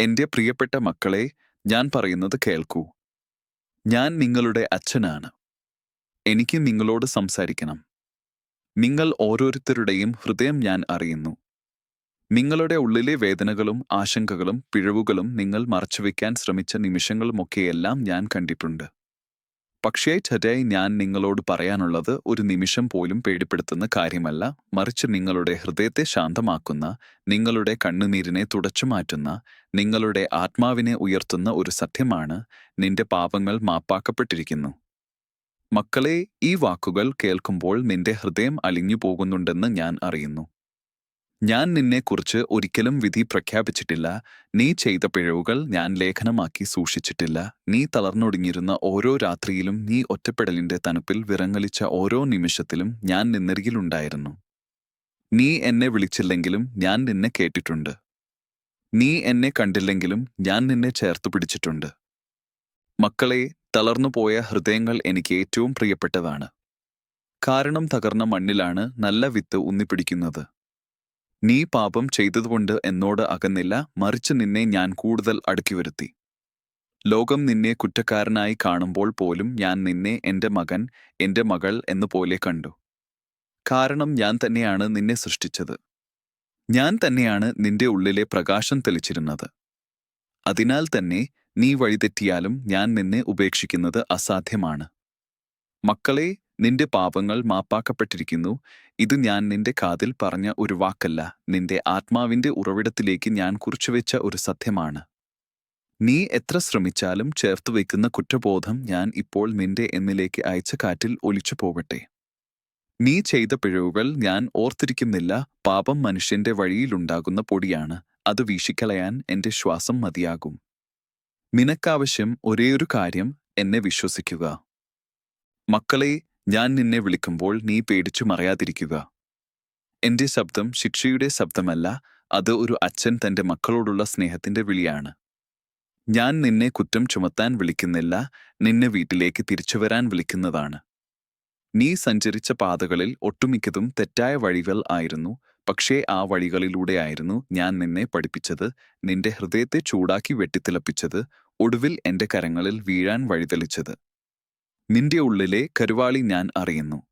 എന്റെ പ്രിയപ്പെട്ട മക്കളെ ഞാൻ പറയുന്നത് കേൾക്കൂ. ഞാൻ നിങ്ങളുടെ അച്ഛനാണ്. എനിക്ക് നിങ്ങളോട് സംസാരിക്കണം. നിങ്ങൾ ഓരോരുത്തരുടെയും ഹൃദയം ഞാൻ അറിയുന്നു. നിങ്ങളുടെ ഉള്ളിലെ വേദനകളും ആശങ്കകളും പിഴവുകളും നിങ്ങൾ മറച്ചുവെക്കാൻ ശ്രമിച്ച നിമിഷങ്ങളുമൊക്കെയെല്ലാം ഞാൻ കണ്ടിട്ടുണ്ട്. പക്ഷേ ടുഡേ ഞാൻ നിങ്ങളോട് പറയാനുള്ളത് ഒരു നിമിഷം പോലും പേടിപ്പെടുത്തുന്ന കാര്യമല്ല. മറിച്ച് നിങ്ങളുടെ ഹൃദയത്തെ ശാന്തമാക്കുന്ന നിങ്ങളുടെ കണ്ണുനീരിനെ തുടച്ചു മാറ്റുന്ന നിങ്ങളുടെ ആത്മാവിനെ ഉയർത്തുന്ന ഒരു സത്യമാണ് നിന്റെ പാപങ്ങൾ മാപ്പാക്കപ്പെട്ടിരിക്കുന്നു. മക്കളെ ഈ വാക്കുകൾ കേൾക്കുമ്പോൾ നിന്റെ ഹൃദയം അലിഞ്ഞു പോകുന്നുണ്ടെന്ന് ഞാൻ അറിയുന്നു. ഞാൻ നിന്നെക്കുറിച്ച് ഒരിക്കലും വിധി പ്രഖ്യാപിച്ചിട്ടില്ല. നീ ചെയ്ത പിഴവുകൾ ഞാൻ ലേഖനമാക്കി സൂക്ഷിച്ചിട്ടില്ല. നീ തളർന്നൊടുങ്ങിയിരുന്ന ഓരോ രാത്രിയിലും നീ ഒറ്റപ്പെടലിന്റെ തണുപ്പിൽ വിറങ്ങലിച്ച ഓരോ നിമിഷത്തിലും ഞാൻ നിന്നരികിലുണ്ടായിരുന്നു. നീ എന്നെ വിളിച്ചില്ലെങ്കിലും ഞാൻ നിന്നെ കേട്ടിട്ടുണ്ട്. നീ എന്നെ കണ്ടില്ലെങ്കിലും ഞാൻ നിന്നെ ചേർത്തു പിടിച്ചിട്ടുണ്ട്. മക്കളെ തളർന്നുപോയ ഹൃദയങ്ങൾ എനിക്ക് ഏറ്റവും പ്രിയപ്പെട്ടതാണ്. കാരണം തകർന്ന മണ്ണിലാണ് നല്ല വിത്ത് ഉന്നിപ്പിടിക്കുന്നത് നീ പാപം ചെയ്തതുകൊണ്ട് എന്നോട് അകന്നില്ല മറിച്ച് നിന്നെ ഞാൻ കൂടുതൽ അടുക്കി വരുത്തി. ലോകം നിന്നെ കുറ്റക്കാരനായി കാണുമ്പോൾ പോലും ഞാൻ നിന്നെ എന്റെ മകൻ എന്റെ മകൾ എന്ന് പോലെ കണ്ടു. കാരണം ഞാൻ തന്നെയാണ് നിന്നെ സൃഷ്ടിച്ചത്. ഞാൻ തന്നെയാണ് നിന്റെ ഉള്ളിലെ പ്രകാശം തെളിച്ചിരുന്നത്. അതിനാൽ തന്നെ നീ വഴിതെറ്റിയാലും ഞാൻ നിന്നെ ഉപേക്ഷിക്കുന്നത് അസാധ്യമാണ്. മക്കളെ നിന്റെ പാപങ്ങൾ മാപ്പാക്കപ്പെട്ടിരിക്കുന്നു. ഇത് ഞാൻ നിന്റെ കാതിൽ പറഞ്ഞ ഒരു വാക്കല്ല. നിന്റെ ആത്മാവിന്റെ ഉറവിടത്തിലേക്ക് ഞാൻ കുറിച്ചുവെച്ച ഒരു സത്യമാണ്. നീ എത്ര ശ്രമിച്ചാലും ചേർത്ത് വയ്ക്കുന്ന കുറ്റബോധം ഞാൻ ഇപ്പോൾ നിന്റെ എന്നിലേക്ക് അയച്ച കാറ്റിൽ ഒലിച്ചു പോകട്ടെ നീ ചെയ്ത പിഴവുകൾ ഞാൻ ഓർത്തിരിക്കുന്നില്ല. പാപം മനുഷ്യന്റെ വഴിയിലുണ്ടാകുന്ന പൊടിയാണ്. അത് വീശിക്കളയാൻ എന്റെ ശ്വാസം മതിയാകും. നിനക്കാവശ്യം ഒരേയൊരു കാര്യം എന്നെ വിശ്വസിക്കുക. മക്കളെ ഞാൻ നിന്നെ വിളിക്കുമ്പോൾ നീ പേടിച്ചു മറയാതിരിക്കുക. എന്റെ ശബ്ദം ശിക്ഷയുടെ ശബ്ദമല്ല അത് ഒരു അച്ഛൻ തന്റെ മക്കളോടുള്ള സ്നേഹത്തിന്റെ വിളിയാണ്. ഞാൻ നിന്നെ കുറ്റം ചുമത്താൻ വിളിക്കുന്നില്ല നിന്നെ വീട്ടിലേക്ക് തിരിച്ചു വരാൻ വിളിക്കുന്നതാണ്. നീ സഞ്ചരിച്ച പാതകളിൽ ഒട്ടുമിക്കതും തെറ്റായ വഴികൾ ആയിരുന്നു പക്ഷേ ആ വഴികളിലൂടെയായിരുന്നു ഞാൻ നിന്നെ പഠിപ്പിച്ചത് നിന്റെ ഹൃദയത്തെ ചൂടാക്കി വെട്ടിത്തിളപ്പിച്ചത് ഒടുവിൽ എന്റെ കരങ്ങളിൽ വീഴാൻ വഴിതെളിച്ചത്. നിന്റെ ഉള്ളിലെ കരുവാളി ഞാൻ അറിയുന്നു.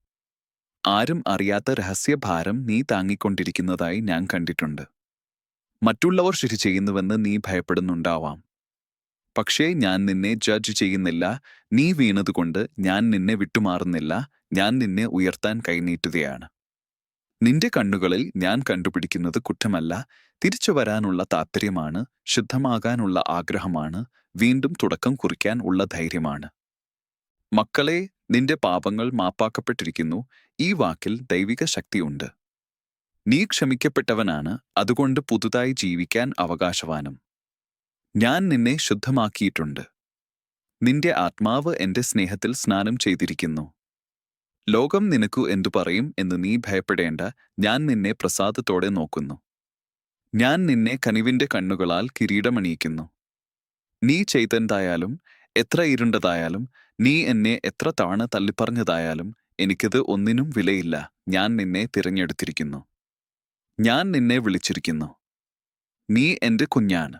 ആരും അറിയാത്ത രഹസ്യഭാരം നീ താങ്ങിക്കൊണ്ടിരിക്കുന്നതായി ഞാൻ കണ്ടിട്ടുണ്ട്. മറ്റുള്ളവർ ശരി ചെയ്യുന്നുവെന്ന് നീ ഭയപ്പെടുന്നുണ്ടാവാം. പക്ഷേ ഞാൻ നിന്നെ ജഡ്ജ് ചെയ്യുന്നില്ല. നീ വീണതുകൊണ്ട് ഞാൻ നിന്നെ വിട്ടുമാറുന്നില്ല. ഞാൻ നിന്നെ ഉയർത്താൻ കൈനീട്ടുകയാണ്. നിന്റെ കണ്ണുകളിൽ ഞാൻ കണ്ടുപിടിക്കുന്നത് കുറ്റമല്ല. തിരിച്ചു വരാനുള്ള താത്പര്യമാണ്. ശുദ്ധമാകാനുള്ള ആഗ്രഹമാണ്. വീണ്ടും തുടക്കം കുറിക്കാൻ ഉള്ള ധൈര്യമാണ്. മക്കളെ നിന്റെ പാപങ്ങൾ മാപ്പാക്കപ്പെട്ടിരിക്കുന്നു. ഈ വാക്കിൽ ദൈവിക ശക്തിയുണ്ട് നീ ക്ഷമിക്കപ്പെട്ടവനാണ് അതുകൊണ്ട് പുതുതായി ജീവിക്കാൻ അവകാശവാനും. ഞാൻ നിന്നെ ശുദ്ധമാക്കിയിട്ടുണ്ട്. നിന്റെ ആത്മാവ് എന്റെ സ്നേഹത്തിൽ സ്നാനം ചെയ്തിരിക്കുന്നു. ലോകം നിനക്കു എന്തു പറയും എന്ന് നീ ഭയപ്പെടേണ്ട ഞാൻ നിന്നെ പ്രസാദത്തോടെ നോക്കുന്നു. ഞാൻ നിന്നെ കനിവിന്റെ കണ്ണുകളാൽ കിരീടമണിയിക്കുന്നു. നീ ചെയ്തെന്തായാലും എത്ര ഇരുണ്ടതായാലും നീ എന്നെ എത്ര തവണ തള്ളിപ്പറഞ്ഞതായാലും എനിക്കത് ഒന്നിനും വിലയില്ല. ഞാൻ നിന്നെ തിരഞ്ഞെടുത്തിരിക്കുന്നു. ഞാൻ നിന്നെ വിളിച്ചിരിക്കുന്നു. നീ എന്റെ കുഞ്ഞാണ്.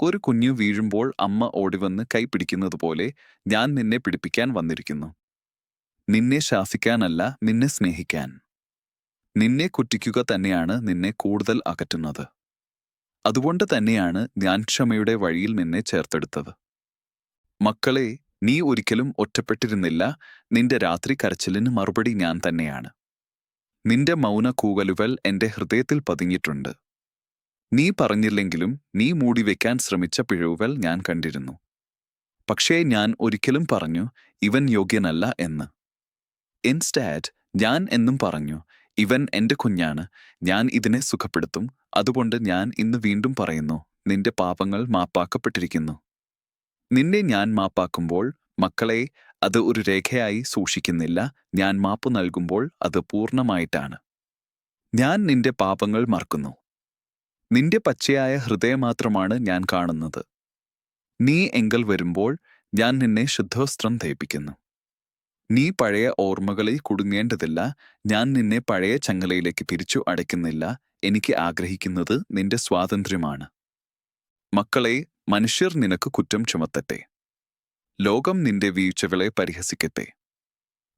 ഒരു കുഞ്ഞു വീഴുമ്പോൾ അമ്മ ഓടിവന്ന് കൈ പിടിക്കുന്നതുപോലെ ഞാൻ നിന്നെ പിടിപ്പിക്കാൻ വന്നിരിക്കുന്നു. നിന്നെ ശാസിക്കാനല്ല നിന്നെ സ്നേഹിക്കാൻ. നിന്നെ കുറ്റിക്കുക തന്നെയാണ് നിന്നെ കൂടുതൽ അകറ്റുന്നത്. അതുകൊണ്ട് തന്നെയാണ് ഞാൻ ക്ഷമയുടെ വഴിയിൽ നിന്നെ ചേർത്തെടുത്തത്. മക്കളെ നീ ഒരിക്കലും ഒറ്റപ്പെട്ടിരുന്നില്ല. നിന്റെ രാത്രി കരച്ചിലിന് മറുപടി ഞാൻ തന്നെയാണ്. നിന്റെ മൗന കൂകലുകൾ എന്റെ ഹൃദയത്തിൽ പതിഞ്ഞിട്ടുണ്ട്. നീ പറഞ്ഞില്ലെങ്കിലും നീ മൂടിവെക്കാൻ ശ്രമിച്ച പിഴവുകൾ ഞാൻ കണ്ടിരുന്നു. പക്ഷേ ഞാൻ ഒരിക്കലും പറഞ്ഞു ഇവൻ യോഗ്യനല്ല എന്ന്. ഇൻസ്റ്റാറ്റ് ഞാൻ എന്നും പറഞ്ഞു ഇവൻ എന്റെ കുഞ്ഞാണ്. ഞാൻ ഇതിനെ സുഖപ്പെടുത്തും. അതുകൊണ്ട് ഞാൻ ഇന്ന് വീണ്ടും പറയുന്നു നിന്റെ പാപങ്ങൾ മാപ്പാക്കപ്പെട്ടിരിക്കുന്നു. നിന്നെ ഞാൻ മാപ്പാക്കുമ്പോൾ മക്കളെ അത് ഒരു രേഖയായി സൂക്ഷിക്കുന്നില്ല. ഞാൻ മാപ്പ് നൽകുമ്പോൾ അത് പൂർണമായിട്ടാണ്. ഞാൻ നിന്റെ പാപങ്ങൾ മറക്കുന്നു. നിന്റെ പച്ചയായ ഹൃദയം മാത്രമാണ് ഞാൻ കാണുന്നത്. നീ എങ്കൽ വരുമ്പോൾ ഞാൻ നിന്നെ ശുദ്ധവസ്ത്രം ധയിപ്പിക്കുന്നു നീ പഴയ ഓർമ്മകളിൽ കുടുങ്ങേണ്ടതില്ല. ഞാൻ നിന്നെ പഴയ ചങ്ങലയിലേക്ക് പിരിച്ചു അടയ്ക്കുന്നില്ല. എനിക്ക് ആഗ്രഹിക്കുന്നത് നിന്റെ സ്വാതന്ത്ര്യമാണ്. മക്കളെ മനുഷ്യർ നിനക്ക് കുറ്റം ചുമത്തട്ടെ. ലോകം നിന്റെ വീഴ്ചകളെ പരിഹസിക്കട്ടെ.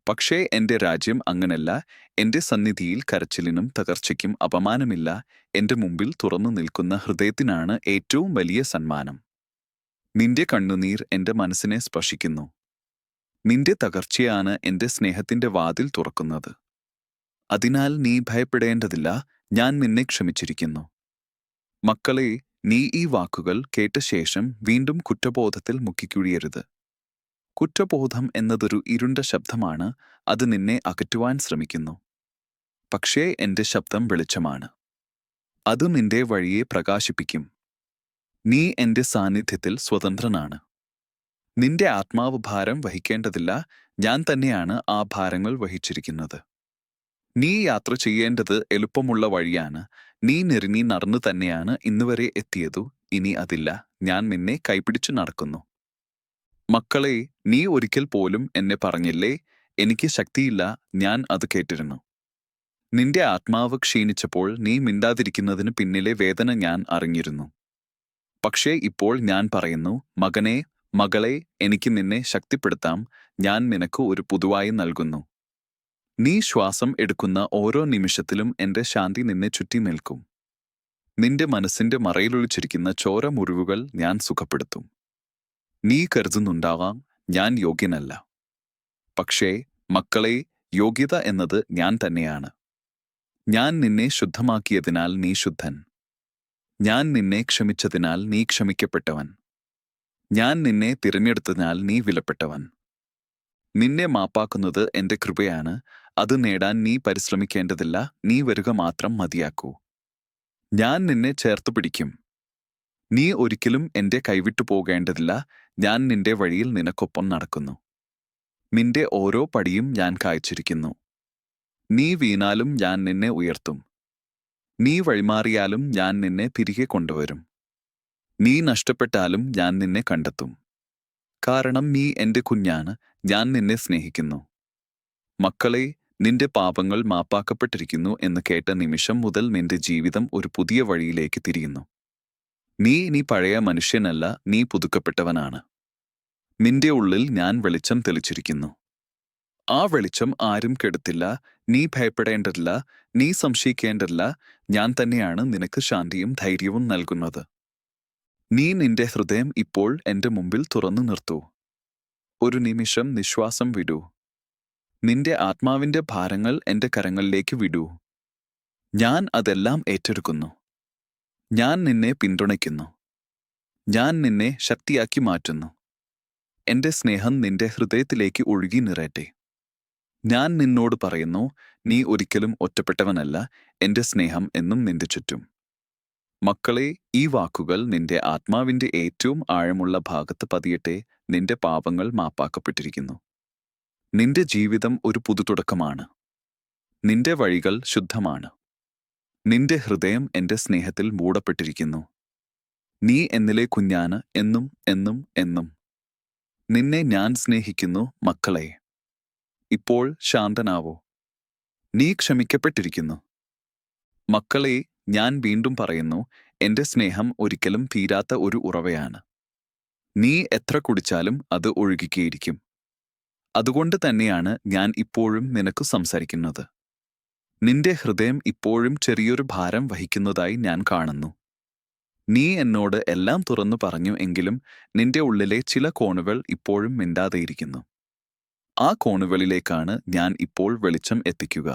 പക്ഷേ എന്റെ രാജ്യം അങ്ങനല്ല എന്റെ സന്നിധിയിൽ കരച്ചിലിനും തകർച്ചയ്ക്കും അപമാനമില്ല എന്റെ മുമ്പിൽ തുറന്നു നിൽക്കുന്ന ഹൃദയത്തിനാണ് ഏറ്റവും വലിയ സന്മാനം നിന്റെ കണ്ണുനീർ എന്റെ മനസ്സിനെ സ്പർശിക്കുന്നു. നിന്റെ തകർച്ചയാണ് എന്റെ സ്നേഹത്തിന്റെ വാതിൽ തുറക്കുന്നത്. അതിനാൽ നീ ഭയപ്പെടേണ്ടതില്ല ഞാൻ നിന്നെ ക്ഷമിച്ചിരിക്കുന്നു. മക്കളെ നീ ഈ വാക്കുകൾ കേട്ട ശേഷം വീണ്ടും കുറ്റബോധത്തിൽ മുക്കിക്കുഴിയരുത്. കുറ്റബോധം എന്നതൊരു ഇരുണ്ട ശബ്ദമാണ് അത് നിന്നെ അകറ്റുവാൻ ശ്രമിക്കുന്നു. പക്ഷേ എന്റെ ശബ്ദം വെളിച്ചമാണ്. അത് നിന്റെ വഴിയെ പ്രകാശിപ്പിക്കും. നീ എന്റെ സാന്നിധ്യത്തിൽ സ്വതന്ത്രനാണ്. നിന്റെ ആത്മാവ് ഭാരം വഹിക്കേണ്ടതില്ല. ഞാൻ തന്നെയാണ് ആ ഭാരങ്ങൾ വഹിച്ചിരിക്കുന്നത്. നീ യാത്ര ചെയ്യേണ്ടത് എളുപ്പമുള്ള വഴിയാണ്. നീ നെരുങ്ങി നടന്നു തന്നെയാണ് ഇന്നുവരെ എത്തിയതു. ഇനി അതില്ല. ഞാൻ നിന്നെ കൈപിടിച്ചു നടക്കുന്നു. മക്കളെ നീ ഒരിക്കൽ പോലും എന്നെ പറഞ്ഞില്ലേ? എനിക്ക് ശക്തിയില്ല. ഞാൻ അത് കേട്ടിരുന്നു. നിന്റെ ആത്മാവ് ക്ഷീണിച്ചപ്പോൾ നീ മിണ്ടാതിരിക്കുന്നതിന് പിന്നിലെ വേദന ഞാൻ അറിഞ്ഞിരുന്നു. പക്ഷേ ഇപ്പോൾ ഞാൻ പറയുന്നു മകനെ മകളെ എനിക്ക് നിന്നെ ശക്തിപ്പെടുത്താം. ഞാൻ നിനക്ക് ഒരു പുതുവായി നൽകുന്നു. നീ ശ്വാസം എടുക്കുന്ന ഓരോ നിമിഷത്തിലും എന്റെ ശാന്തി നിന്നെ ചുറ്റി നിൽക്കും നിന്റെ മനസ്സിന്റെ മറയിലൊളിച്ചിരിക്കുന്ന ചോര മുറിവുകൾ ഞാൻ സുഖപ്പെടുത്തും. നീ കരുതുന്നുണ്ടാവാം ഞാൻ യോഗ്യനല്ല. പക്ഷേ മക്കളെ യോഗ്യത എന്നത് ഞാൻ തന്നെയാണ്. ഞാൻ നിന്നെ ശുദ്ധമാക്കിയതിനാൽ നീ ശുദ്ധൻ. ഞാൻ നിന്നെ ക്ഷമിച്ചതിനാൽ നീ ക്ഷമിക്കപ്പെട്ടവൻ. ഞാൻ നിന്നെ തിരഞ്ഞെടുത്തതിനാൽ നീ വിലപ്പെട്ടവൻ. നിന്നെ മാപ്പാക്കുന്നത് എന്റെ കൃപയാണ് അത് നേടാൻ നീ പരിശ്രമിക്കേണ്ടതില്ല നീ വരിക മാത്രം മതിയാക്കൂ. ഞാൻ നിന്നെ ചേർത്തു പിടിക്കും. നീ ഒരിക്കലും എന്റെ കൈവിട്ടു പോകേണ്ടതില്ല. ഞാൻ നിന്റെ വഴിയിൽ നിനക്കൊപ്പം നടക്കുന്നു. നിന്റെ ഓരോ പടിയും ഞാൻ കായ്ച്ചിരിക്കുന്നു. നീ വീണാലും ഞാൻ നിന്നെ ഉയർത്തും. നീ വഴിമാറിയാലും ഞാൻ നിന്നെ തിരികെ കൊണ്ടുവരും. നീ നഷ്ടപ്പെട്ടാലും ഞാൻ നിന്നെ കണ്ടെത്തും. കാരണം നീ എന്റെ കുഞ്ഞാണ്. ഞാൻ നിന്നെ സ്നേഹിക്കുന്നു. മക്കളെ നിന്റെ പാപങ്ങൾ മാപ്പാക്കപ്പെട്ടിരിക്കുന്നു എന്ന് കേട്ട നിമിഷം മുതൽ നിന്റെ ജീവിതം ഒരു പുതിയ വഴിയിലേക്ക് തിരിയുന്നു. നീ ഇനി പഴയ മനുഷ്യനല്ല നീ പുതുക്കപ്പെട്ടവനാണ്. നിന്റെ ഉള്ളിൽ ഞാൻ വെളിച്ചം തെളിച്ചിരിക്കുന്നു. ആ വെളിച്ചം ആരും കെടുത്തില്ല നീ ഭയപ്പെടേണ്ടതില്ല നീ സംശയിക്കേണ്ടതില്ല ഞാൻ തന്നെയാണ് നിനക്ക് ശാന്തിയും ധൈര്യവും നൽകുന്നത്. നീ നിന്റെ ഹൃദയം ഇപ്പോൾ എന്റെ മുമ്പിൽ തുറന്നു നിർത്തൂ. ഒരു നിമിഷം നിശ്വാസം വിടൂ. നിന്റെ ആത്മാവിന്റെ ഭാരങ്ങൾ എന്റെ കരങ്ങളിലേക്ക് വിടൂ. ഞാൻ അതെല്ലാം ഏറ്റെടുക്കുന്നു. ഞാൻ നിന്നെ പിന്തുണയ്ക്കുന്നു. ഞാൻ നിന്നെ ശക്തിയാക്കി മാറ്റുന്നു. എന്റെ സ്നേഹം നിന്റെ ഹൃദയത്തിലേക്ക് ഒഴുകി നിറയട്ടെ. ഞാൻ നിന്നോട് പറയുന്നു നീ ഒരിക്കലും ഒറ്റപ്പെട്ടവനല്ല എന്റെ സ്നേഹം എന്നും നിന്റെ ചുറ്റും. മക്കളെ ഈ വാക്കുകൾ നിന്റെ ആത്മാവിന്റെ ഏറ്റവും ആഴമുള്ള ഭാഗത്ത് പതിയട്ടെ നിന്റെ പാപങ്ങൾ മാപ്പാക്കപ്പെട്ടിരിക്കുന്നു. നിന്റെ ജീവിതം ഒരു പുതുതുടക്കമാണ്. നിന്റെ വഴികൾ ശുദ്ധമാണ്. നിന്റെ ഹൃദയം എന്റെ സ്നേഹത്തിൽ മൂടപ്പെട്ടിരിക്കുന്നു. നീ എന്നിലെ കുഞ്ഞാന് എന്നും എന്നും എന്നും. നിന്നെ ഞാൻ സ്നേഹിക്കുന്നു മക്കളെ. ഇപ്പോൾ ശാന്തനാവോ. നീ ക്ഷമിക്കപ്പെട്ടിരിക്കുന്നു. മക്കളെ ഞാൻ വീണ്ടും പറയുന്നു എന്റെ സ്നേഹം ഒരിക്കലും തീരാത്ത ഒരു ഉറവയാണ്. നീ എത്ര കുടിച്ചാലും അത് ഒഴുകിക്കേയിരിക്കും. അതുകൊണ്ട് തന്നെയാണ് ഞാൻ ഇപ്പോഴും നിനക്ക് സംസാരിക്കുന്നത്. നിന്റെ ഹൃദയം ഇപ്പോഴും ചെറിയൊരു ഭാരം വഹിക്കുന്നതായി ഞാൻ കാണുന്നു. നീ എന്നോട് എല്ലാം തുറന്നു പറഞ്ഞു എങ്കിലും നിന്റെ ഉള്ളിലെ ചില കോണുകൾ ഇപ്പോഴും മിണ്ടാതെയിരിക്കുന്നു. ആ കോണുകളിലേക്കാണ് ഞാൻ ഇപ്പോൾ വെളിച്ചം എത്തിക്കുക.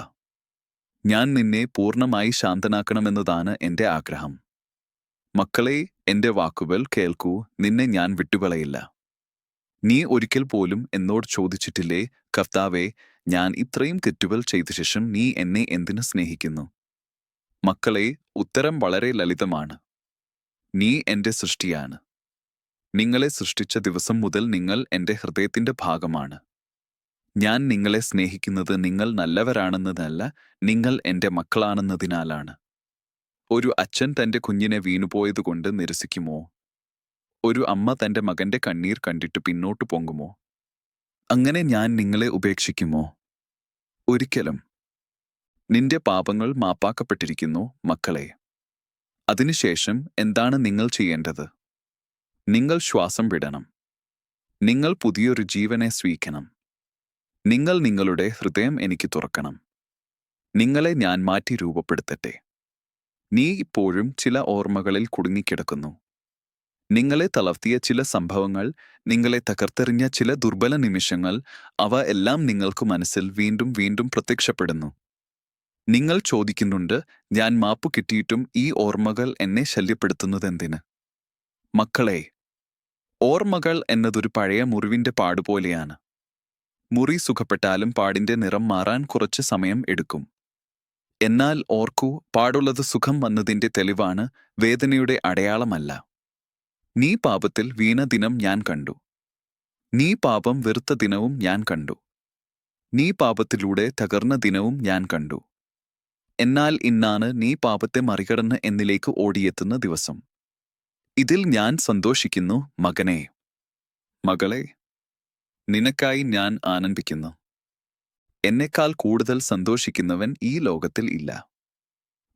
ഞാൻ നിന്നെ പൂർണമായി ശാന്തനാക്കണമെന്നതാണ് എന്റെ ആഗ്രഹം. മക്കളെ എന്റെ വാക്കുകൾ കേൾക്കൂ നിന്നെ ഞാൻ വിട്ടുകളയില്ല. നീ ഒരിക്കൽ പോലും എന്നോട് ചോദിച്ചിട്ടില്ലേ കർത്താവേ ഞാൻ ഇത്രയും തെറ്റുകൾ ചെയ്ത ശേഷം നീ എന്നെ എന്തിനു സ്നേഹിക്കുന്നു? മക്കളെ ഉത്തരം വളരെ ലളിതമാണ്. നീ എന്റെ സൃഷ്ടിയാണ്. നിങ്ങളെ സൃഷ്ടിച്ച ദിവസം മുതൽ നിങ്ങൾ എന്റെ ഹൃദയത്തിന്റെ ഭാഗമാണ്. ഞാൻ നിങ്ങളെ സ്നേഹിക്കുന്നത് നിങ്ങൾ നല്ലവരാണെന്നതല്ല നിങ്ങൾ എന്റെ മക്കളാണെന്നതിനാലാണ്. ഒരു അച്ഛൻ തന്റെ കുഞ്ഞിനെ വീണുപോയതുകൊണ്ട് നിരസിക്കുമോ? ഒരു അമ്മ തന്റെ മകന്റെ കണ്ണീർ കണ്ടിട്ട് പിന്നോട്ടു പൊങ്ങുമോ? അങ്ങനെ ഞാൻ നിങ്ങളെ ഉപേക്ഷിക്കുമോ? ഒരിക്കലും. നിന്റെ പാപങ്ങൾ മാപ്പാക്കപ്പെട്ടിരിക്കുന്നു മക്കളെ. അതിനുശേഷം എന്താണ് നിങ്ങൾ ചെയ്യേണ്ടത്? നിങ്ങൾ ശ്വാസം വിടണം. നിങ്ങൾ പുതിയൊരു ജീവനെ സ്വീക്കണം. നിങ്ങൾ നിങ്ങളുടെ ഹൃദയം എനിക്ക് തുറക്കണം. നിങ്ങളെ ഞാൻ മാറ്റി രൂപപ്പെടുത്തട്ടെ. നീ ഇപ്പോഴും ചില ഓർമ്മകളിൽ കുടുങ്ങിക്കിടക്കുന്നു. നിങ്ങളെ തളർത്തിയ ചില സംഭവങ്ങൾ നിങ്ങളെ തകർത്തെറിഞ്ഞ ചില ദുർബല നിമിഷങ്ങൾ അവ എല്ലാം നിങ്ങൾക്ക് മനസ്സിൽ വീണ്ടും വീണ്ടും പ്രത്യക്ഷപ്പെടുന്നു. നിങ്ങൾ ചോദിക്കുന്നുണ്ട് ഞാൻ മാപ്പ് കിട്ടിയിട്ടും ഈ ഓർമ്മകൾ എന്നെ ശല്യപ്പെടുത്തുന്നതെന്തിന്? മക്കളെ ഓർമ്മകൾ എന്നതൊരു പഴയ മുറിവിന്റെ പാടുപോലെയാണ്. മുറി സുഖപ്പെട്ടാലും പാടിന്റെ നിറം മാറാൻ കുറച്ച് സമയം എടുക്കും. എന്നാൽ ഓർക്കൂ പാടുള്ളത് സുഖം വന്നതിന്റെ തെളിവാണ് വേദനയുടെ അടയാളമല്ല. നീ പാപത്തിൽ വീണ ദിനം ഞാൻ കണ്ടു. നീ പാപം വെറുത്ത ദിനവും ഞാൻ കണ്ടു. നീ പാപത്തിലൂടെ തകർന്ന ദിനവും ഞാൻ കണ്ടു. എന്നാൽ ഇന്നാണ് നീ പാപത്തെ മറികടന്ന് എന്നിലേക്ക് ഓടിയെത്തുന്ന ദിവസം. ഇതിൽ ഞാൻ സന്തോഷിക്കുന്നു മകനെ. മകളെ നിനക്കായി ഞാൻ ആനന്ദിക്കുന്നു. എന്നെക്കാൾ കൂടുതൽ സന്തോഷിക്കുന്നവൻ ഈ ലോകത്തിൽ ഇല്ല.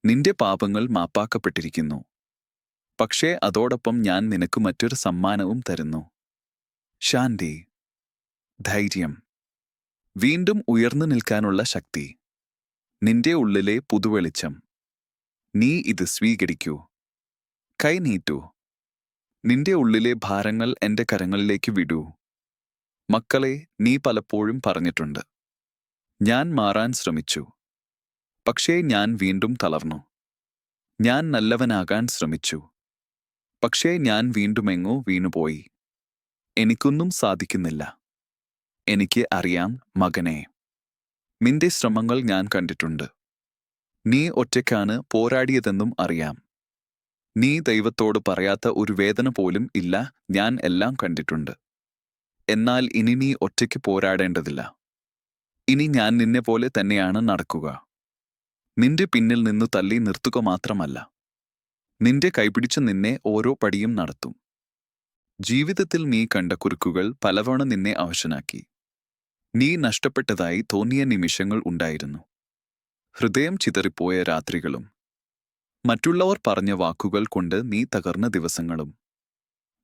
നിന്റെ പാപങ്ങൾ മാപ്പാക്കപ്പെട്ടിരിക്കുന്നു. പക്ഷേ അതോടൊപ്പം ഞാൻ നിനക്ക് മറ്റൊരു സമ്മാനവും തരുന്നു. ശാന്തി ധൈര്യം. വീണ്ടും ഉയർന്നു നിൽക്കാനുള്ള ശക്തി. നിന്റെ ഉള്ളിലെ പുതുവെളിച്ചം. നീ ഇത് സ്വീകരിക്കൂ. കൈ നീട്ടൂ. നിന്റെ ഉള്ളിലെ ഭാരങ്ങൾ എന്റെ കരങ്ങളിലേക്ക് വിടൂ. മക്കളെ നീ പലപ്പോഴും പറഞ്ഞിട്ടുണ്ട്. ഞാൻ മാറാൻ ശ്രമിച്ചു. പക്ഷേ ഞാൻ വീണ്ടും തളർന്നു. ഞാൻ നല്ലവനാകാൻ ശ്രമിച്ചു. പക്ഷേ ഞാൻ വീണ്ടുമെങ്ങോ വീണുപോയി. എനിക്കൊന്നും സാധിക്കുന്നില്ല. എനിക്ക് അറിയാം മകനെ. നിന്റെ ശ്രമങ്ങൾ ഞാൻ കണ്ടിട്ടുണ്ട്. നീ ഒറ്റയ്ക്കാണ് പോരാടിയതെന്നും അറിയാം. നീ ദൈവത്തോട് പറയാത്ത ഒരു വേദന പോലും ഇല്ല ഞാൻ എല്ലാം കണ്ടിട്ടുണ്ട്. എന്നാൽ ഇനി നീ ഒറ്റയ്ക്ക് പോരാടേണ്ടതില്ല. ഇനി ഞാൻ നിന്നെ പോലെ തന്നെയാണ് നടക്കുക. നിന്റെ പിന്നിൽ നിന്ന് തള്ളി നിർത്തുക മാത്രമല്ല. നിന്റെ കൈപിടിച്ച് നിന്നെ ഓരോ പടിയും നടത്തും. ജീവിതത്തിൽ നീ കണ്ട കുരുക്കുകൾ പലവണ നിന്നെ അവശനാക്കി. നീ നഷ്ടപ്പെട്ടതായി തോന്നിയ നിമിഷങ്ങൾ ഉണ്ടായിരുന്നു. ഹൃദയം ചിതറിപ്പോയ രാത്രികളും. മറ്റുള്ളവർ പറഞ്ഞ വാക്കുകൾ കൊണ്ട് നീ തകർന്ന ദിവസങ്ങളും.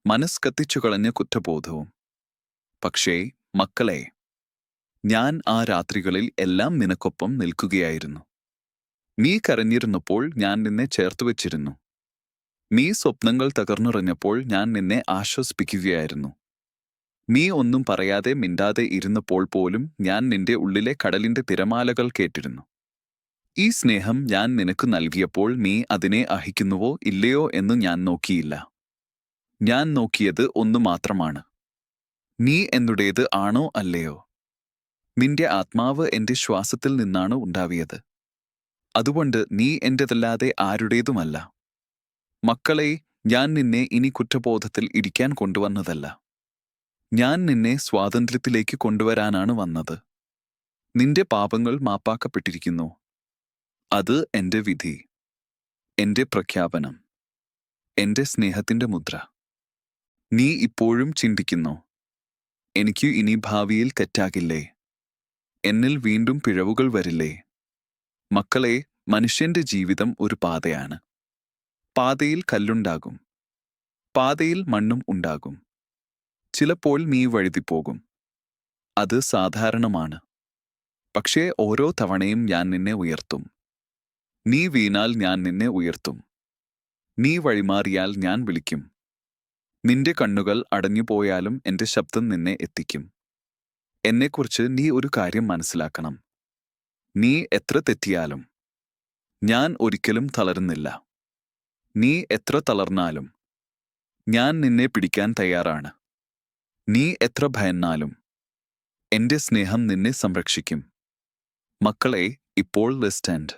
മനസ് കത്തിച്ചു കളഞ്ഞ കുറ്റബോധവും. പക്ഷേ മക്കളെ ഞാൻ ആ രാത്രികളിൽ എല്ലാം നിനക്കൊപ്പം നിൽക്കുകയായിരുന്നു. നീ കരഞ്ഞിരുന്നപ്പോൾ ഞാൻ നിന്നെ ചേർത്തു വെച്ചിരുന്നു. നീ സ്വപ്നങ്ങൾ തകർന്നുറഞ്ഞപ്പോൾ ഞാൻ നിന്നെ ആശ്വസിപ്പിക്കുകയായിരുന്നു. നീ ഒന്നും പറയാതെ മിണ്ടാതെ ഇരുന്നപ്പോൾ പോലും ഞാൻ നിന്റെ ഉള്ളിലെ കടലിന്റെ തിരമാലകൾ കേട്ടിരുന്നു. ഈ സ്നേഹം ഞാൻ നിനക്ക് നൽകിയപ്പോൾ നീ അതിനെ അഹിക്കുന്നുവോ ഇല്ലയോ എന്ന് ഞാൻ നോക്കിയില്ല. ഞാൻ നോക്കിയത് ഒന്നു മാത്രമാണ്. നീ എന്നുടേത് ആണോ അല്ലയോ? നിന്റെ ആത്മാവ് എന്റെ ശ്വാസത്തിൽ നിന്നാണ് ഉണ്ടാവിയത്. അതുകൊണ്ട് നീ എന്റേതല്ലാതെ ആരുടേതുമല്ല. മക്കളെ ഞാൻ നിന്നെ ഇനി കുറ്റബോധത്തിൽ ഇരിക്കാൻ കൊണ്ടുവന്നതല്ല. ഞാൻ നിന്നെ സ്വാതന്ത്ര്യത്തിലേക്ക് കൊണ്ടുവരാനാണ് വന്നത്. നിന്റെ പാപങ്ങൾ മാപ്പാക്കപ്പെട്ടിരിക്കുന്നു. അത് എന്റെ വിധി. എന്റെ പ്രഖ്യാപനം. എന്റെ സ്നേഹത്തിന്റെ മുദ്ര. നീ ഇപ്പോഴും ചിന്തിക്കുന്നു. എനിക്ക് ഇനി ഭാവിയിൽ തെറ്റാകില്ലേ? എന്നിൽ വീണ്ടും പിഴവുകൾ വരില്ലേ? മക്കളെ മനുഷ്യന്റെ ജീവിതം ഒരു പാതയാണ്. പാതയിൽ കല്ലുണ്ടാകും. പാതയിൽ മണ്ണും ഉണ്ടാകും. ചിലപ്പോൾ നീ വഴുതിപ്പോകും. അത് സാധാരണമാണ്. പക്ഷേ ഓരോ തവണയും ഞാൻ നിന്നെ ഉയർത്തും. നീ വീണാൽ ഞാൻ നിന്നെ ഉയർത്തും. നീ വഴിമാറിയാൽ ഞാൻ വിളിക്കും. നിന്റെ കണ്ണുകൾ അടഞ്ഞുപോയാലും എന്റെ ശബ്ദം നിന്നെ എത്തിക്കും. എന്നെക്കുറിച്ച് നീ ഒരു കാര്യം മനസ്സിലാക്കണം. നീ എത്ര തെറ്റിയാലും ഞാൻ ഒരിക്കലും തളരുന്നില്ല. നീ എത്ര തളർന്നാലും ഞാൻ നിന്നെ പിടിക്കാൻ തയ്യാറാണ്. നീ എത്ര ഭയന്നാലും എന്റെ സ്നേഹം നിന്നെ സംരക്ഷിക്കും. മക്കളെ ഇപ്പോൾ ലിസ്റ്റൻഡ്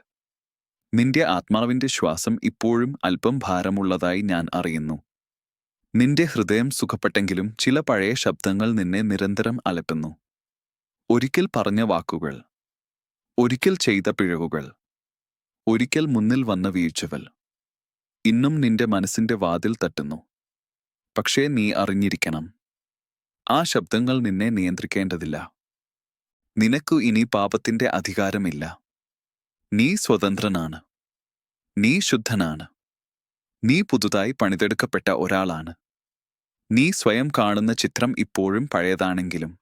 നിന്റെ ആത്മാവിന്റെ ശ്വാസം ഇപ്പോഴും അല്പം ഭാരമുള്ളതായി ഞാൻ അറിയുന്നു. നിന്റെ ഹൃദയം സുഖപ്പെട്ടെങ്കിലും ചില പഴയ ശബ്ദങ്ങൾ നിന്നെ നിരന്തരം അലട്ടുന്നു. ഒരിക്കൽ പറഞ്ഞ വാക്കുകൾ ഒരിക്കൽ ചെയ്ത പിഴവുകൾ ഒരിക്കൽ മുന്നിൽ വന്ന വീഴ്ചകൾ. ഇന്നും നിന്റെ മനസ്സിന്റെ വാതിൽ തട്ടുന്നു. പക്ഷേ നീ അറിഞ്ഞിരിക്കണം. ആ ശബ്ദങ്ങൾ നിന്നെ നിയന്ത്രിക്കേണ്ടതില്ല. നിനക്കു ഇനി പാപത്തിന്റെ അധികാരമില്ല. നീ സ്വതന്ത്രനാണ്. നീ ശുദ്ധനാണ്. നീ പുതുതായി പണിതെടുക്കപ്പെട്ട ഒരാളാണ്. നീ സ്വയം കാണുന്ന ചിത്രം ഇപ്പോഴും പഴയതാണെങ്കിലും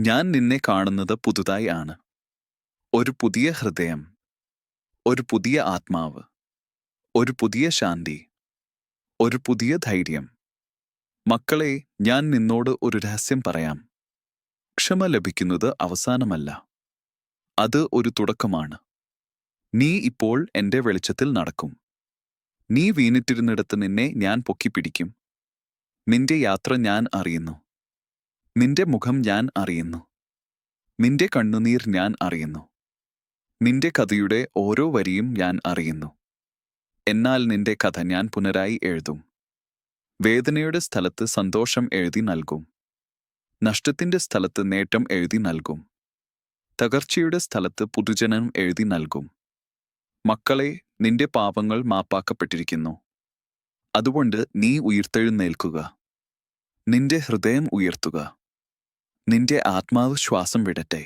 ഞാൻ നിന്നെ കാണുന്നത് പുതുതായി ആണ്. ഒരു പുതിയ ഹൃദയം. ഒരു പുതിയ ആത്മാവ്. ഒരു പുതിയ ശാന്തി ഒരു പുതിയ ധൈര്യം. മക്കളെ ഞാൻ നിന്നോട് ഒരു രഹസ്യം പറയാം. ക്ഷമ ലഭിക്കുന്നത് അവസാനമല്ല. അത് ഒരു തുടക്കമാണ്. നീ ഇപ്പോൾ എന്റെ വെളിച്ചത്തിൽ നടക്കും. നീ വീണിട്ടിരുന്നിടത്ത് നിന്നെ ഞാൻ പൊക്കിപ്പിടിക്കും. നിന്റെ യാത്ര ഞാൻ അറിയുന്നു. നിന്റെ മുഖം ഞാൻ അറിയുന്നു. നിന്റെ കണ്ണുനീർ ഞാൻ അറിയുന്നു. നിന്റെ കഥയുടെ ഓരോ വരിയും ഞാൻ അറിയുന്നു. എന്നാൽ നിന്റെ കഥ ഞാൻ പുനരായി എഴുതും. വേദനയുടെ സ്ഥലത്ത് സന്തോഷം എഴുതി നൽകും. നഷ്ടത്തിന്റെ സ്ഥലത്ത് നേട്ടം എഴുതി നൽകും. തകർച്ചയുടെ സ്ഥലത്ത് പുതുജനം എഴുതി നൽകും. മക്കളെ നിന്റെ പാപങ്ങൾ മാപ്പാക്കപ്പെട്ടിരിക്കുന്നു. അതുകൊണ്ട് നീ ഉയർത്തെഴുന്നേൽക്കുക. നിന്റെ ഹൃദയം ഉയർത്തുക. നിന്റെ ആത്മാവ് ശ്വാസം വിടട്ടെ.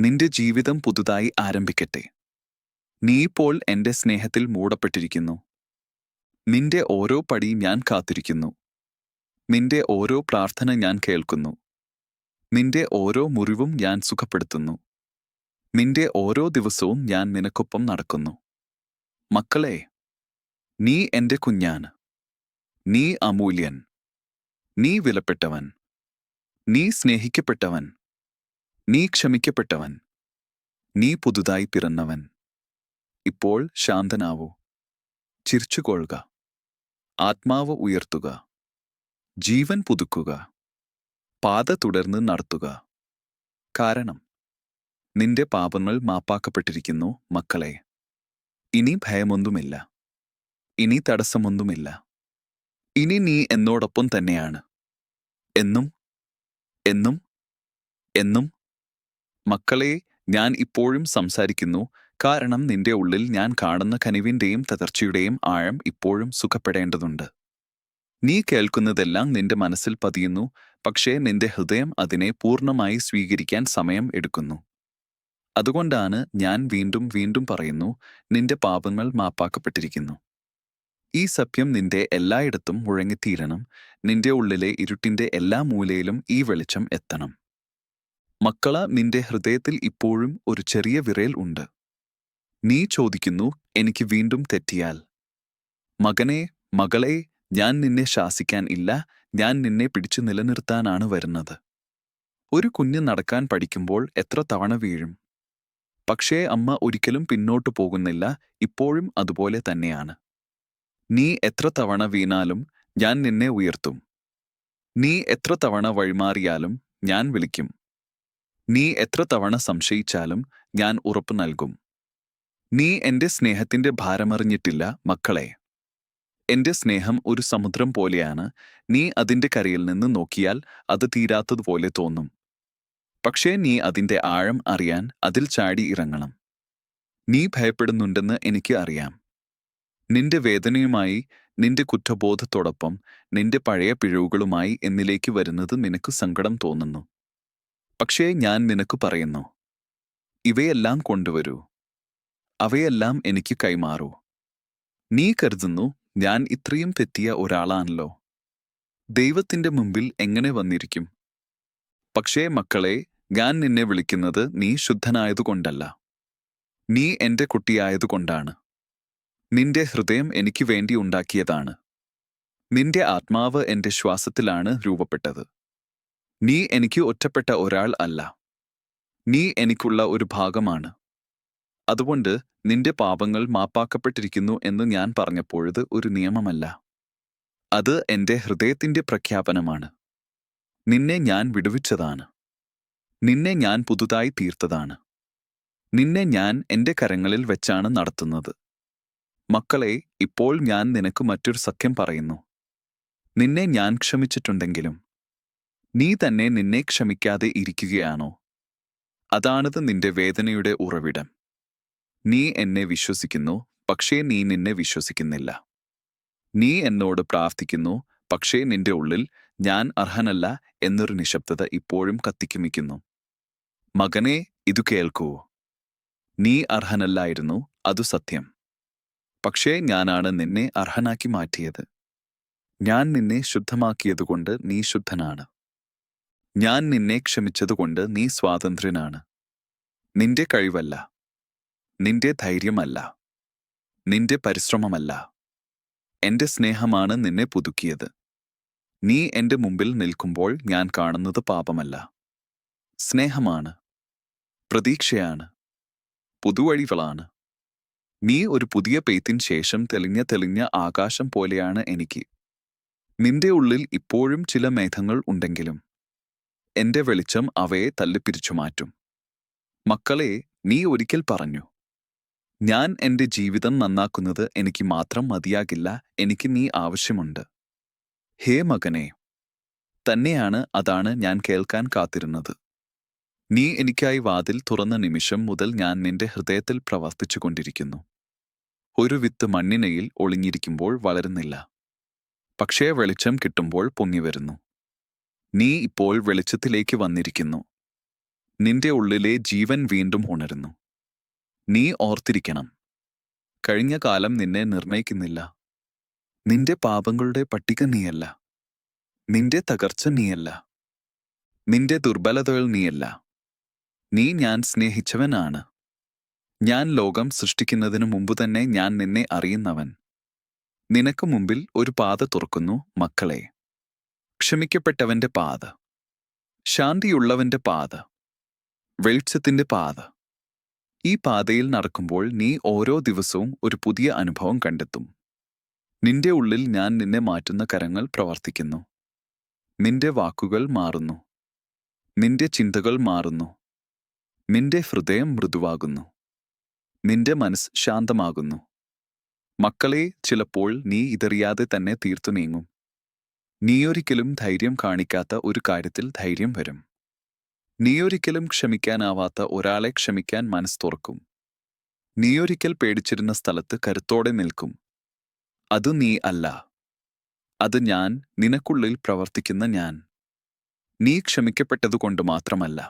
നിന്റെ ജീവിതം പുതുതായി ആരംഭിക്കട്ടെ. നീ ഇപ്പോൾ എന്റെ സ്നേഹത്തിൽ മൂടപ്പെട്ടിരിക്കുന്നു. നിന്റെ ഓരോ പടി ഞാൻ കാത്തിരിക്കുന്നു. നിന്റെ ഓരോ പ്രാർത്ഥന ഞാൻ കേൾക്കുന്നു. നിന്റെ ഓരോ മുറിവും ഞാൻ സുഖപ്പെടുത്തുന്നു. നിന്റെ ഓരോ ദിവസവും ഞാൻ നിനക്കൊപ്പം നടക്കുന്നു. മക്കളെ നീ എന്റെ കുഞ്ഞാണ്. നീ അമൂല്യൻ. നീ വിലപ്പെട്ടവൻ. നീ സ്നേഹിക്കപ്പെട്ടവൻ. നീ ക്ഷമിക്കപ്പെട്ടവൻ. നീ പുതുതായി പിറന്നവൻ. ഇപ്പോൾ ശാന്തനാവൂ. ചിരിച്ചുകൊള്ളുക. ആത്മാവ് ഉയർത്തുക. ജീവൻ പുതുക്കുക. പാത തുടർന്ന് നടത്തുക. കാരണം നിന്റെ പാപങ്ങൾ മാപ്പാക്കപ്പെട്ടിരിക്കുന്നു മക്കളെ. ഇനി ഭയമൊന്നുമില്ല. ഇനി തടസ്സമൊന്നുമില്ല. ഇനി നീ എന്നോടൊപ്പം തന്നെയാണ്. എന്നും എന്നും എന്നും. മക്കളെ ഞാൻ ഇപ്പോഴും സംസാരിക്കുന്നു കാരണം നിന്റെ ഉള്ളിൽ ഞാൻ കാണുന്ന കനിവിന്റെയും തകർച്ചയുടെയും ആഴം ഇപ്പോഴും സുഖപ്പെടേണ്ടതുണ്ട്. നീ കേൾക്കുന്നതെല്ലാം നിന്റെ മനസ്സിൽ പതിയുന്നു പക്ഷേ നിന്റെ ഹൃദയം അതിനെ പൂർണമായി സ്വീകരിക്കാൻ സമയം എടുക്കുന്നു. അതുകൊണ്ടാണ് ഞാൻ വീണ്ടും വീണ്ടും പറയുന്നു നിന്റെ പാപങ്ങൾ മാപ്പാക്കപ്പെട്ടിരിക്കുന്നു. ഈ സത്യം നിന്റെ എല്ലായിടത്തും മുഴങ്ങിത്തീരണം നിന്റെ ഉള്ളിലെ ഇരുട്ടിന്റെ എല്ലാ മൂലയിലും ഈ വെളിച്ചം എത്തണം. മക്കള നിന്റെ ഹൃദയത്തിൽ ഇപ്പോഴും ഒരു ചെറിയ വിറയൽ ഉണ്ട്. നീ ചോദിക്കുന്നു എനിക്ക് വീണ്ടും തെറ്റിയാൽ. മകനെ മകളെ ഞാൻ നിന്നെ ശാസിക്കാൻ ഇല്ല ഞാൻ നിന്നെ പിടിച്ചു നിലനിർത്താനാണ് വരുന്നത്. ഒരു കുഞ്ഞ് നടക്കാൻ പഠിക്കുമ്പോൾ എത്ര തവണ വീഴും. പക്ഷേ അമ്മ ഒരിക്കലും പിന്നോട്ടു പോകുന്നില്ല ഇപ്പോഴും അതുപോലെ തന്നെയാണ്. നീ എത്ര തവണ വീണാലും ഞാൻ നിന്നെ ഉയർത്തും. നീ എത്ര തവണ വഴിമാറിയാലും ഞാൻ വിളിക്കും. നീ എത്ര തവണ സംശയിച്ചാലും ഞാൻ ഉറപ്പു നൽകും. നീ എന്റെ സ്നേഹത്തിന്റെ ഭാരമറിഞ്ഞിട്ടില്ല മക്കളെ. എന്റെ സ്നേഹം ഒരു സമുദ്രം പോലെയാണ്. നീ അതിന്റെ കരയിൽ നിന്ന് നോക്കിയാൽ അത് തീരാത്തതുപോലെ തോന്നും. പക്ഷേ നീ അതിന്റെ ആഴം അറിയാൻ അതിൽ ചാടി ഇറങ്ങണം. നീ ഭയപ്പെടുന്നുണ്ടെന്ന് എനിക്ക് അറിയാം. നിന്റെ വേദനയുമായി നിന്റെ കുറ്റബോധത്തോടൊപ്പം നിന്റെ പഴയ പിഴവുകളുമായി എന്നിലേക്ക് വരുന്നത് നിനക്ക് സങ്കടം തോന്നുന്നു. പക്ഷേ ഞാൻ നിനക്ക് പറയുന്നു ഇവയെല്ലാം കൊണ്ടുവരൂ. അവയെല്ലാം എനിക്ക് കൈമാറൂ. നീ കരുതുന്നു ഞാൻ ഇത്രയും തെറ്റിയ ഒരാളാണല്ലോ. ദൈവത്തിന്റെ മുമ്പിൽ എങ്ങനെ വന്നിരിക്കും? പക്ഷേ മക്കളെ ഞാൻ നിന്നെ വിളിക്കുന്നത് നീ ശുദ്ധനായതുകൊണ്ടല്ല. നീ എന്റെ കുട്ടിയായതുകൊണ്ടാണ്. നിന്റെ ഹൃദയം എനിക്ക് വേണ്ടി ഉണ്ടാക്കിയതാണ്. നിന്റെ ആത്മാവ് എന്റെ ശ്വാസത്തിലാണ് രൂപപ്പെട്ടത്. നീ എനിക്ക് ഒറ്റപ്പെട്ട ഒരാൾ അല്ല. നീ എനിക്കുള്ള ഒരു ഭാഗമാണ്. അതുകൊണ്ട് നിന്റെ പാപങ്ങൾ മാപ്പാക്കപ്പെട്ടിരിക്കുന്നു എന്ന് ഞാൻ പറഞ്ഞപ്പോഴത് ഒരു നിയമമല്ല. അത് എന്റെ ഹൃദയത്തിന്റെ പ്രഖ്യാപനമാണ്. നിന്നെ ഞാൻ വിടുവിച്ചതാണ്. നിന്നെ ഞാൻ പുതുതായി തീർത്തതാണ്. നിന്നെ ഞാൻ എന്റെ കരങ്ങളിൽ വെച്ചാണ് നടത്തുന്നത്. മക്കളെ ഇപ്പോൾ ഞാൻ നിനക്ക് മറ്റൊരു സഖ്യം പറയുന്നു. നിന്നെ ഞാൻ ക്ഷമിച്ചിട്ടുണ്ടെങ്കിലും നീ തന്നെ നിന്നെ ക്ഷമിക്കാതെ ഇരിക്കുകയാണോ? അതാണത് നിന്റെ വേദനയുടെ ഉറവിടം. നീ എന്നെ വിശ്വസിക്കുന്നു പക്ഷേ നീ നിന്നെ വിശ്വസിക്കുന്നില്ല. നീ എന്നോട് പ്രാർത്ഥിക്കുന്നു പക്ഷേ നിന്റെ ഉള്ളിൽ ഞാൻ അർഹനല്ല എന്നൊരു നിശബ്ദത ഇപ്പോഴും കത്തിക്കുമിക്കുന്നു. മകനെ ഇതു കേൾക്കൂ. നീ അർഹനല്ലായിരുന്നു അതു സത്യം. പക്ഷേ ഞാനാണ് നിന്നെ അർഹനാക്കി മാറ്റിയത്. ഞാൻ നിന്നെ ശുദ്ധമാക്കിയതുകൊണ്ട് നീ ശുദ്ധനാണ്. ഞാൻ നിന്നെ ക്ഷമിച്ചതുകൊണ്ട് നീ സ്വാതന്ത്ര്യനാണ്. നിന്റെ കഴിവല്ല. നിന്റെ ധൈര്യമല്ല. നിന്റെ പരിശ്രമമല്ല. എന്റെ സ്നേഹമാണ് നിന്നെ പുതുക്കിയത്. നീ എന്റെ മുമ്പിൽ നിൽക്കുമ്പോൾ ഞാൻ കാണുന്നത് പാപമല്ല. സ്നേഹമാണ്. പ്രതീക്ഷയാണ്. പുതുവഴികളാണ്. നീ ഒരു പുതിയ പെയ്ത്തിൻ ശേഷം തെളിഞ്ഞ തെളിഞ്ഞ ആകാശം പോലെയാണ് എനിക്ക്. നിന്റെ ഉള്ളിൽ ഇപ്പോഴും ചില മേഘങ്ങൾ ഉണ്ടെങ്കിലും എന്റെ വെളിച്ചം അവയെ തല്ലിപ്പിരിച്ചു മാറ്റും. മക്കളെ നീ ഒരിക്കൽ പറഞ്ഞു. ഞാൻ എന്റെ ജീവിതം നന്നാക്കുന്നത് എനിക്ക് മാത്രം മതിയാകില്ല എനിക്ക് നീ ആവശ്യമുണ്ട്. ഹേ മകനെ തന്നെയാണ് അതാണ് ഞാൻ കേൾക്കാൻ കാത്തിരുന്നത്. നീ എനിക്കായി വാതിൽ തുറന്ന നിമിഷം മുതൽ ഞാൻ നിന്റെ ഹൃദയത്തിൽ പ്രവർത്തിച്ചുകൊണ്ടിരിക്കുന്നു ഒരു വിത്ത് മണ്ണിനയിൽ ഒളിഞ്ഞിരിക്കുമ്പോൾ വളരുന്നില്ല. പക്ഷേ വെളിച്ചം കിട്ടുമ്പോൾ പൊങ്ങിവരുന്നു നീ ഇപ്പോൾ വെളിച്ചത്തിലേക്ക് വന്നിരിക്കുന്നു. നിന്റെ ഉള്ളിലെ ജീവൻ വീണ്ടും ഉണരുന്നു. നീ ഓർത്തിരിക്കണം. കഴിഞ്ഞ കാലം നിന്നെ നിർണയിക്കുന്നില്ല. നിന്റെ പാപങ്ങളുടെ പട്ടിക നീയല്ല. നിന്റെ തകർച്ച നീയല്ല. നിന്റെ ദുർബലതകൾ നീയല്ല. നീ ഞാൻ സ്നേഹിച്ചവനാണ്. ഞാൻ ലോകം സൃഷ്ടിക്കുന്നതിനു മുമ്പ് തന്നെ ഞാൻ നിന്നെ അറിയുന്നവൻ. നിനക്ക് മുമ്പിൽ ഒരു പാത തുറക്കുന്നു മക്കളെ. ക്ഷമിക്കപ്പെട്ടവന്റെ പാത. ശാന്തിയുള്ളവന്റെ പാത. വെളിച്ചത്തിന്റെ പാത. ഈ പാതയിൽ നടക്കുമ്പോൾ നീ ഓരോ ദിവസവും ഒരു പുതിയ അനുഭവം കണ്ടെത്തും. നിന്റെ ഉള്ളിൽ ഞാൻ നിന്നെ മാറ്റുന്ന കരങ്ങൾ പ്രവർത്തിക്കുന്നു. നിന്റെ വാക്കുകൾ മാറുന്നു. നിന്റെ ചിന്തകൾ മാറുന്നു. നിന്റെ ഹൃദയം മൃദുവാകുന്നു. നിന്റെ മനസ്സ് ശാന്തമാകുന്നു. മക്കളെ ചിലപ്പോൾ നീ ഇതറിയാതെ തന്നെ തീർത്തു നീങ്ങും. നീയൊരിക്കലും ധൈര്യം കാണിക്കാത്ത ഒരു കാര്യത്തിൽ ധൈര്യം വരും. നീയൊരിക്കലും ക്ഷമിക്കാനാവാത്ത ഒരാളെ ക്ഷമിക്കാൻ മനസ്സ് തുറക്കും. നീയൊരിക്കൽ പേടിച്ചിരുന്ന സ്ഥലത്ത് കരുത്തോടെ നിൽക്കും. അത് നീ അല്ല. അത് ഞാൻ നിനക്കുള്ളിൽ പ്രവർത്തിക്കുന്ന ഞാൻ. നീ ക്ഷമിക്കപ്പെട്ടതുകൊണ്ട് മാത്രമല്ല.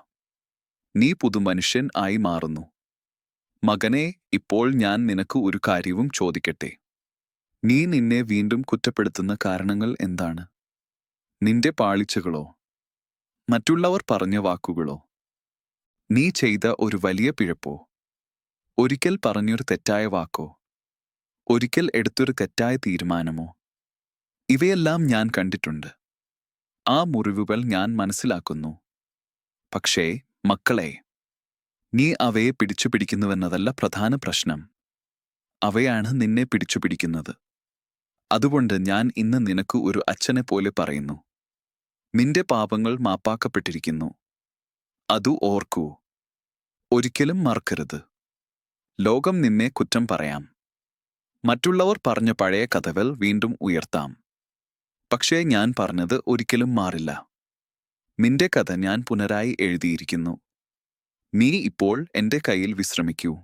നീ പുതുമനുഷ്യൻ ആയി മാറുന്നു. മകനെ ഇപ്പോൾ ഞാൻ നിനക്ക് ഒരു കാര്യവും ചോദിക്കട്ടെ. നീ നിന്നെ വീണ്ടും കുറ്റപ്പെടുത്തുന്ന കാരണങ്ങൾ എന്താണ്? നിന്റെ പാളിച്ചകളോ? മറ്റുള്ളവർ പറഞ്ഞ വാക്കുകളോ? നീ ചെയ്ത ഒരു വലിയ പിഴപ്പോ? ഒരിക്കൽ പറഞ്ഞൊരു തെറ്റായ വാക്കോ? ഒരിക്കൽ എടുത്തൊരു തെറ്റായ തീരുമാനമോ? ഇവയെല്ലാം ഞാൻ കണ്ടിട്ടുണ്ട്. ആ മുറിവുകൾ ഞാൻ മനസ്സിലാക്കുന്നു. പക്ഷേ മക്കളെ നീ അവയെ പിടിച്ചു പിടിക്കുന്നുവെന്നതല്ല പ്രധാന പ്രശ്നം. അവയാണ് നിന്നെ പിടിച്ചു പിടിക്കുന്നത്. അതുകൊണ്ട് ഞാൻ ഇന്ന് നിനക്ക് ഒരു അച്ഛനെ പോലെ പറയുന്നു. നിന്റെ പാപങ്ങൾ മാപ്പാക്കപ്പെട്ടിരിക്കുന്നു. അതു ഓർക്കൂ. ഒരിക്കലും മറക്കരുത്. ലോകം നിന്നെ കുറ്റം പറയാം. മറ്റുള്ളവർ പറഞ്ഞ പഴയ കഥകൾ വീണ്ടും ഉയർത്താം. പക്ഷേ ഞാൻ പറഞ്ഞത് ഒരിക്കലും മാറില്ല. നിന്റെ കഥ ഞാൻ പുനരായി എഴുതിയിരിക്കുന്നു. നീ ഇപ്പോൾ എന്റെ കയ്യിൽ വിശ്രമിക്കൂ.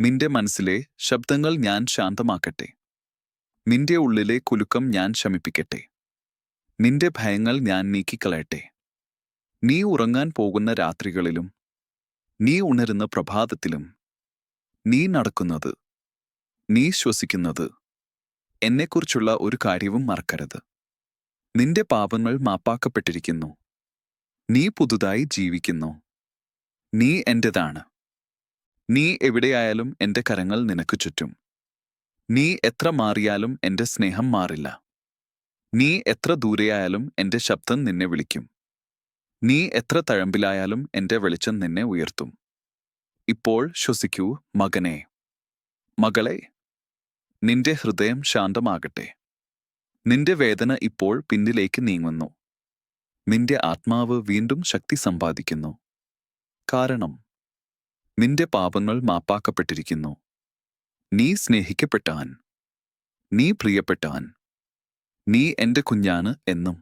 നിന്റെ മനസ്സിലെ ശബ്ദങ്ങൾ ഞാൻ ശാന്തമാക്കട്ടെ. നിന്റെ ഉള്ളിലെ കുലുക്കം ഞാൻ ശമിപ്പിക്കട്ടെ. നിന്റെ ഭയങ്ങൾ ഞാൻ നീക്കിക്കളയട്ടെ. നീ ഉറങ്ങാൻ പോകുന്ന രാത്രികളിലും നീ ഉണരുന്ന പ്രഭാതത്തിലും നീ നടക്കുന്നത് നീ ശ്വസിക്കുന്നത് എന്നെക്കുറിച്ചുള്ള ഒരു കാര്യവും മറക്കരുത്. നിന്റെ പാപങ്ങൾ മാപ്പാക്കപ്പെട്ടിരിക്കുന്നു. നീ പുതുതായി ജീവിക്കുന്നു. നീ എന്റേതാണ്? നീ എവിടെയായാലും എന്റെ കരങ്ങൾ നിനക്ക് ചുറ്റും. നീ എത്ര മാറിയാലും എന്റെ സ്നേഹം മാറില്ല. നീ എത്ര ദൂരെയായാലും എന്റെ ശബ്ദം നിന്നെ വിളിക്കും. നീ എത്ര തഴമ്പിലായാലും എന്റെ വെളിച്ചം നിന്നെ ഉയർത്തും. ഇപ്പോൾ ശ്വസിക്കൂ മകനെ. മകളെ നിന്റെ ഹൃദയം ശാന്തമാകട്ടെ. നിന്റെ വേദന ഇപ്പോൾ പിന്നിലേക്ക് നീങ്ങുന്നു. നിന്റെ ആത്മാവ് വീണ്ടും ശക്തി സമ്പാദിക്കുന്നു. കാരണം നിന്റെ പാപങ്ങൾ മാപ്പാക്കപ്പെട്ടിരിക്കുന്നു. നീ സ്നേഹിക്കപ്പെട്ടാൻ നീ പ്രിയപ്പെട്ടാൻ നീ എന്റെ കുഞ്ഞാണ് എന്നും.